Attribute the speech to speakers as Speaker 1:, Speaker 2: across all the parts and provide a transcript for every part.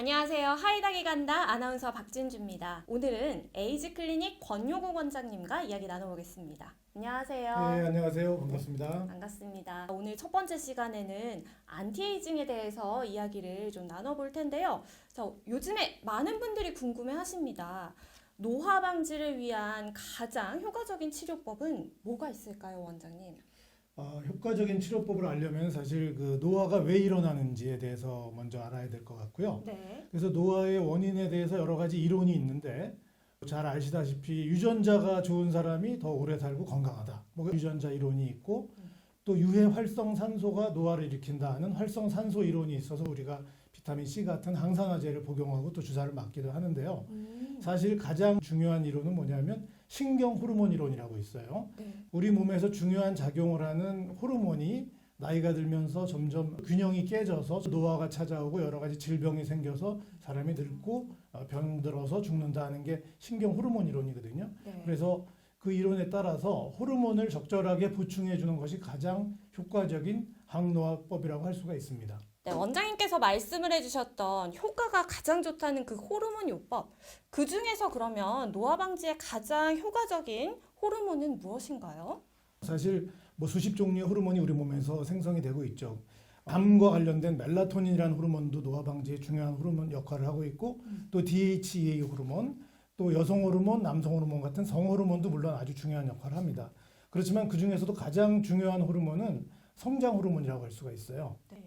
Speaker 1: 안녕하세요. 하이닥이 간다 아나운서 박진주입니다. 오늘은 에이즈 클리닉 권요고 원장님과 이야기 나눠보겠습니다. 안녕하세요.
Speaker 2: 네, 안녕하세요. 반갑습니다.
Speaker 1: 반갑습니다. 오늘 첫 번째 시간에는 안티에이징에 대해서 이야기를 좀 나눠볼 텐데요. 자, 요즘에 많은 분들이 궁금해 하십니다. 노화 방지를 위한 가장 효과적인 치료법은 뭐가 있을까요, 원장님?
Speaker 2: 어, 효과적인 치료법을 알려면 사실 그 노화가 왜 일어나는지에 대해서 먼저 알아야 될 것 같고요.
Speaker 1: 네.
Speaker 2: 그래서 노화의 원인에 대해서 여러 가지 이론이 있는데 잘 아시다시피 유전자가 좋은 사람이 더 오래 살고 건강하다. 뭐 유전자 이론이 있고 또 유해 활성 산소가 노화를 일으킨다 하는 활성 산소 이론이 있어서 우리가 비타민 C 같은 항산화제를 복용하고 또 주사를 맞기도 하는데요.
Speaker 1: 음,
Speaker 2: 사실 가장 중요한 이론은 뭐냐면 신경 호르몬 이론이라고 있어요.
Speaker 1: 네.
Speaker 2: 우리 몸에서 중요한 작용을 하는 호르몬이 나이가 들면서 점점 균형이 깨져서 노화가 찾아오고 여러 가지 질병이 생겨서 사람이 늙고 어, 병들어서 죽는다는 게 신경 호르몬 이론이거든요.
Speaker 1: 네.
Speaker 2: 그래서 그 이론에 따라서 호르몬을 적절하게 보충해 주는 것이 가장 효과적인 항노화법이라고 할 수가 있습니다.
Speaker 1: 네, 원장님께서 말씀을 해주셨던 효과가 가장 좋다는 그 호르몬 요법. 그 중에서 그러면 노화 방지에 가장 효과적인 호르몬은 무엇인가요?
Speaker 2: 사실 뭐 수십 종류의 호르몬이 우리 몸에서 생성이 되고 있죠. 암과 관련된 멜라토닌이라는 호르몬도 노화 방지에 중요한 호르몬 역할을 하고 있고 또 DHEA 호르몬, 또 여성 호르몬, 남성 호르몬 같은 성 호르몬도 물론 아주 중요한 역할을 합니다. 그렇지만 그 중에서도 가장 중요한 호르몬은 성장 호르몬이라고 할 수가 있어요.
Speaker 1: 네.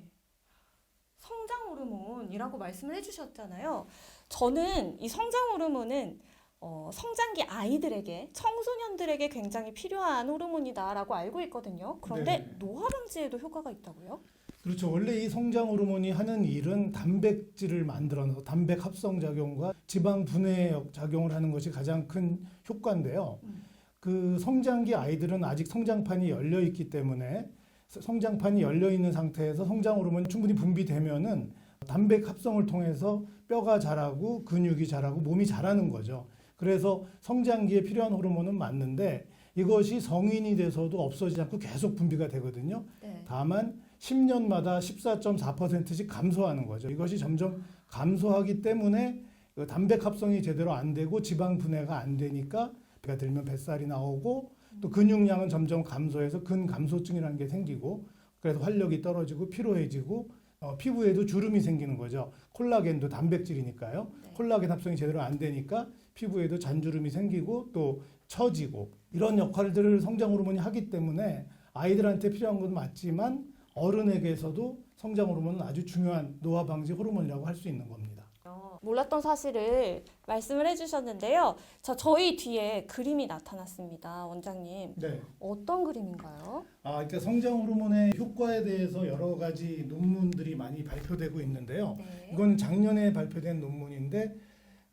Speaker 1: 성장 호르몬이라고 말씀을 해주셨잖아요. 저는 이 성장 호르몬은 어, 성장기 아이들에게 청소년들에게 굉장히 필요한 호르몬이다라고 알고 있거든요. 그런데
Speaker 2: 네.
Speaker 1: 노화 방지에도 효과가 있다고요?
Speaker 2: 그렇죠. 원래 이 성장 호르몬이 하는 일은 단백질을 만들어서 단백 합성 작용과 지방 분해 작용을 하는 것이 가장 큰 효과인데요.
Speaker 1: 음.
Speaker 2: 그 성장기 아이들은 아직 성장판이 열려 있기 때문에 성장판이 열려 있는 상태에서 성장 호르몬이 충분히 분비되면은 단백 합성을 통해서 뼈가 자라고 근육이 자라고 몸이 자라는 거죠. 그래서 성장기에 필요한 호르몬은 맞는데 이것이 성인이 돼서도 없어지지 않고 계속 분비가 되거든요.
Speaker 1: 네.
Speaker 2: 다만 10년마다 14.4%씩 감소하는 거죠. 이것이 점점 감소하기 때문에 그 단백 합성이 제대로 안 되고 지방 분해가 안 되니까 배가 들면 뱃살이 나오고 또 근육량은 점점 감소해서 근감소증이라는 게 생기고 그래서 활력이 떨어지고 피로해지고 어, 피부에도 주름이 생기는 거죠. 콜라겐도 단백질이니까요.
Speaker 1: 네.
Speaker 2: 콜라겐 합성이 제대로 안 되니까 피부에도 잔주름이 생기고 또 처지고 이런 역할들을 성장 호르몬이 하기 때문에 아이들한테 필요한 건 맞지만 어른에게서도 성장 호르몬은 아주 중요한 노화 방지 호르몬이라고 할 수 있는 겁니다.
Speaker 1: 어, 몰랐던 사실을 말씀을 해주셨는데요. 자, 저희 뒤에 그림이 나타났습니다, 원장님.
Speaker 2: 네.
Speaker 1: 어떤 그림인가요?
Speaker 2: 아, 그러니까 성장 호르몬의 효과에 대해서 여러 가지 논문들이 많이 발표되고 있는데요.
Speaker 1: 네.
Speaker 2: 이건 작년에 발표된 논문인데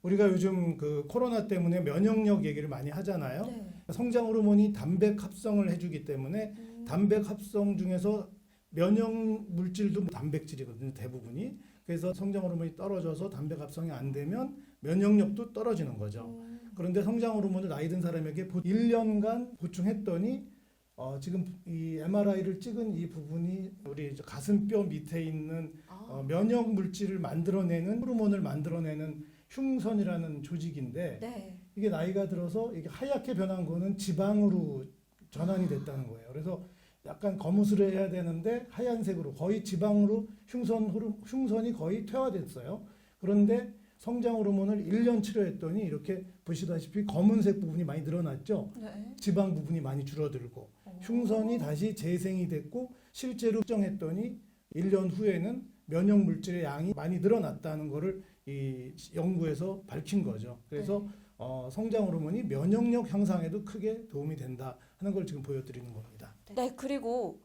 Speaker 2: 우리가 요즘 그 코로나 때문에 면역력 얘기를 많이 하잖아요.
Speaker 1: 네.
Speaker 2: 성장 호르몬이 단백 합성을 해주기 때문에
Speaker 1: 음,
Speaker 2: 단백 합성 중에서 면역 물질도 단백질이거든요 대부분이. 그래서 성장 호르몬이 떨어져서 단백 합성이 안 되면 면역력도 떨어지는 거죠.
Speaker 1: 음,
Speaker 2: 그런데 성장 호르몬을 나이 든 사람에게 1년간 보충했더니 어, 지금 이 MRI를 찍은 이 부분이 우리 저 가슴뼈 밑에 있는
Speaker 1: 아,
Speaker 2: 어, 면역 물질을 만들어내는 호르몬을 만들어내는 흉선이라는 조직인데
Speaker 1: 네.
Speaker 2: 이게 나이가 들어서 이게 하얗게 변한 거는 지방으로 전환이 됐다는 거예요. 그래서 약간 거무스해야 되는데 하얀색으로 거의 지방으로 흉선 흉선이 거의 퇴화됐어요. 그런데 성장 호르몬을 1년 치료했더니 이렇게 보시다시피 검은색 부분이 많이 늘어났죠.
Speaker 1: 네.
Speaker 2: 지방 부분이 많이 줄어들고 흉선이 다시 재생이 됐고 실제로 측정했더니 1년 후에는 면역 물질의 양이 많이 늘어났다는 거를 이 연구에서 밝힌 거죠. 그래서 어, 성장 호르몬이 면역력 향상에도 크게 도움이 된다 하는 걸 지금 보여드리는 겁니다.
Speaker 1: 네, 그리고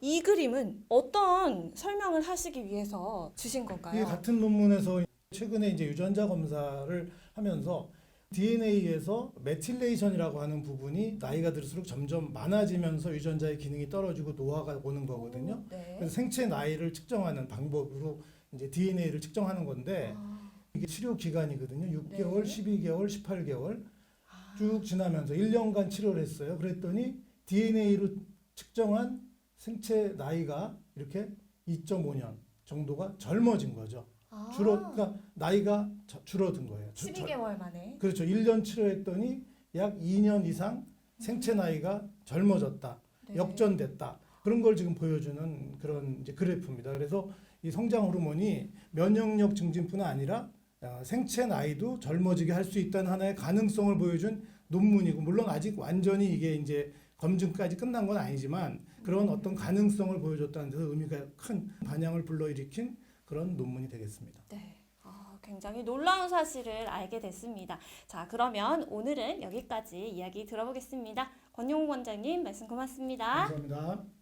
Speaker 1: 이 그림은 어떤 설명을 하시기 위해서 주신
Speaker 2: 이
Speaker 1: 건가요?
Speaker 2: 같은 논문에서 최근에 이제 유전자 검사를 하면서 DNA에서 메틸레이션이라고 하는 부분이 나이가 들수록 점점 많아지면서 유전자의 기능이 떨어지고 노화가 오는 거거든요.
Speaker 1: 네.
Speaker 2: 그래서 생체 나이를 측정하는 방법으로 이제 DNA를 측정하는 건데
Speaker 1: 아,
Speaker 2: 이게 치료 기간이거든요. 6개월,
Speaker 1: 네.
Speaker 2: 12개월, 18개월
Speaker 1: 아,
Speaker 2: 쭉 지나면서 1년간 치료를 했어요. 그랬더니 DNA로 측정한 생체 나이가 이렇게 2.5년 정도가 젊어진 거죠.
Speaker 1: 아,
Speaker 2: 줄어 그러니까 나이가 저- 줄어든 거예요. 주- 저-
Speaker 1: 12개월 만에.
Speaker 2: 그렇죠. 1년 치료했더니 약 2년 이상 생체 나이가 젊어졌다.
Speaker 1: 네.
Speaker 2: 역전됐다. 그런 걸 지금 보여주는 그런 이제 그래프입니다. 그래서 이 성장 호르몬이 면역력 증진뿐 아니라 어, 생체 나이도 젊어지게 할 수 있다는 하나의 가능성을 보여준 논문이고 물론 아직 완전히 이게 이제 검증까지 끝난 건 아니지만 그런 어떤 가능성을 보여줬다는 데서 의미가 큰 반향을 불러일으킨 그런 논문이 되겠습니다.
Speaker 1: 네. 아, 굉장히 놀라운 사실을 알게 됐습니다. 자, 그러면 오늘은 여기까지 이야기 들어보겠습니다. 권용우 원장님 말씀 고맙습니다.
Speaker 2: 감사합니다.